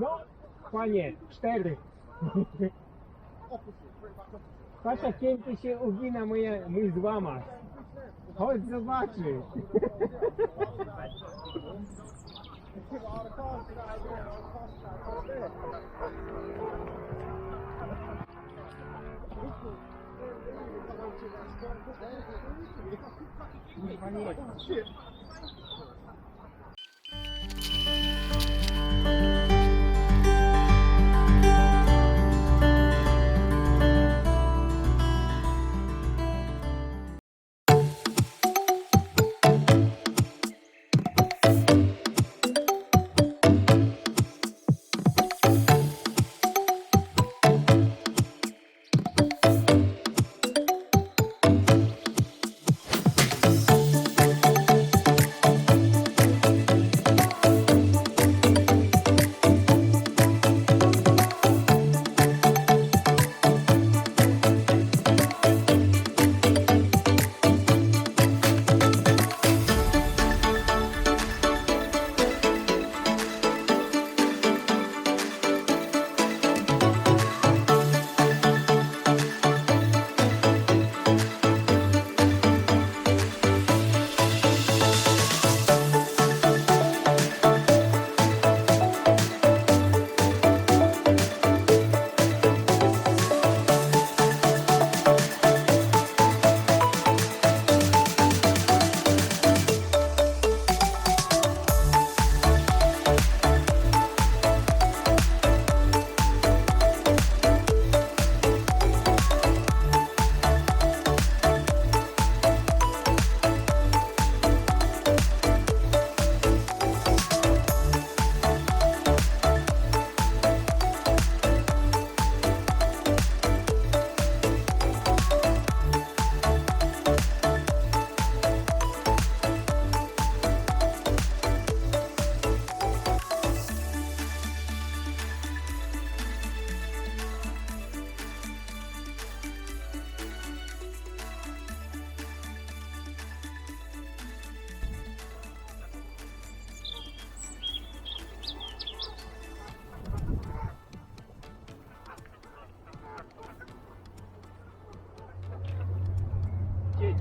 No, panie, cztery. Patrz jak się ugina moje, mój złamacz. Chodź zobaczyć.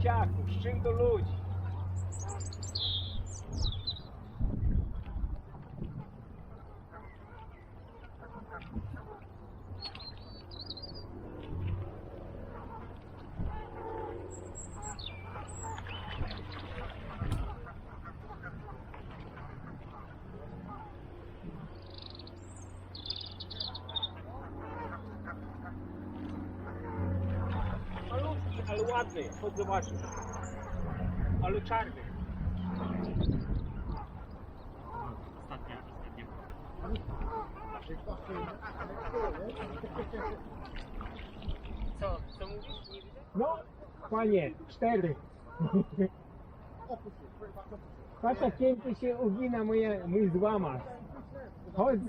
Dzieciaku, z do ludzi? Malutki, ale ładny, chodź zobaczyć. Ale czarny. Ostatnia, ostatnia. Co, co mówisz? Nie widzę? No, panie, cztery. Patrz jak pięknie się ugina moje, mój złamacz. Chodź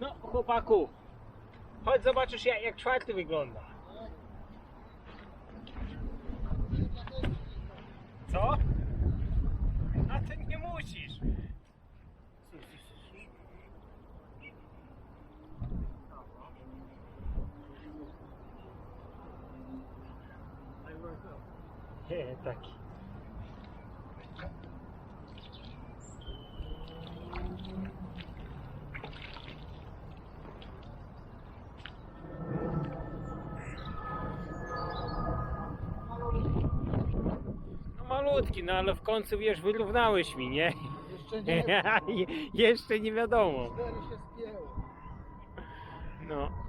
No, chłopaku, chodź zobaczysz jak, jak czwarty wygląda. Co? A ty nie musisz. Nie, taki. No malutki, no ale w końcu wiesz, wyrównałeś mi, nie? Jeszcze nie, Jeszcze nie wiadomo. cztery się spięły. No.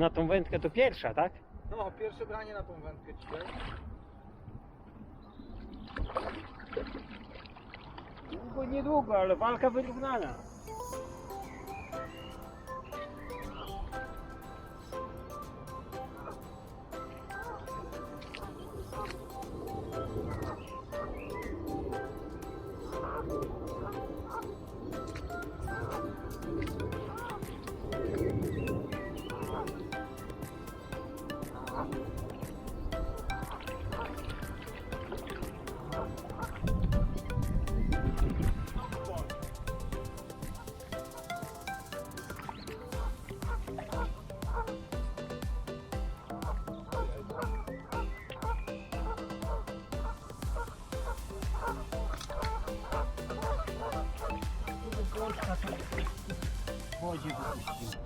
Na tą wędkę to pierwsza, tak? No, pierwsze branie na tą wędkę dzisiaj. Długo niedługo, ale walka wyrównana. W wodzie wypuścił.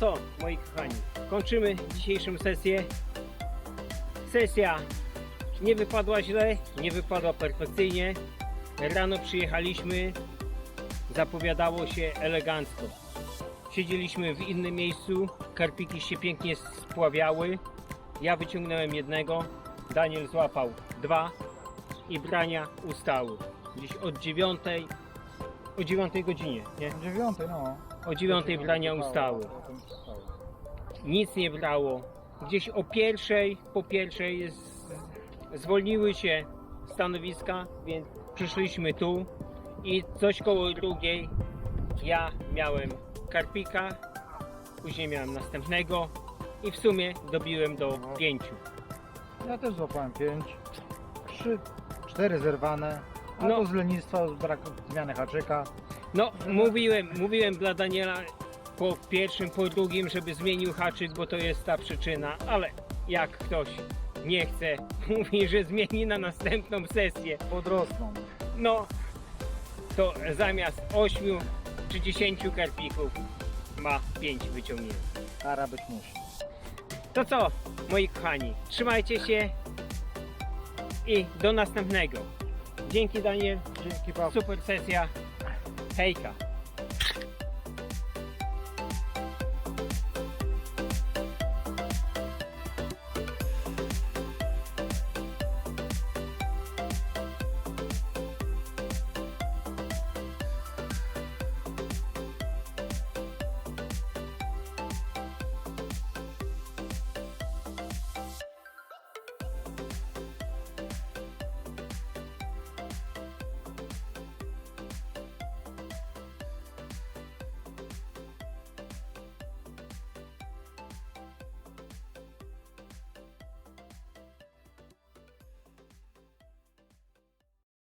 To moi kochani, kończymy dzisiejszą sesję. Sesja nie wypadła źle, nie wypadła perfekcyjnie. Rano przyjechaliśmy, zapowiadało się elegancko. Siedzieliśmy w innym miejscu, karpiki się pięknie spławiały. Ja wyciągnąłem jednego, Daniel złapał dwa i brania ustały. Gdzieś od dziewiątej, o dziewiątej godzinie, nie? Dziewiąty, no. O dziewiątej brania ustały. nic nie brało. Gdzieś o pierwszej, po pierwszej z, zwolniły się stanowiska, więc przyszliśmy tu i coś koło drugiej ja miałem karpika, później miałem następnego i w sumie dobiłem do pięciu. Ja też złapałem pięć. Trzy, cztery zerwane. No. Albo z lenistwa, z braku zmiany haczyka. No, mówiłem, mówiłem dla Daniela po pierwszym, po drugim, żeby zmienił haczyk, bo to jest ta przyczyna, ale jak ktoś nie chce, mówi, że zmieni na następną sesję, Podrosną. no to zamiast 8 czy 10 karpików ma 5 wyciągniętych. Kara być musi. To co, moi kochani, trzymajcie się i do następnego. Dzięki Daniel, Dzięki Paweł. super sesja. Hejka.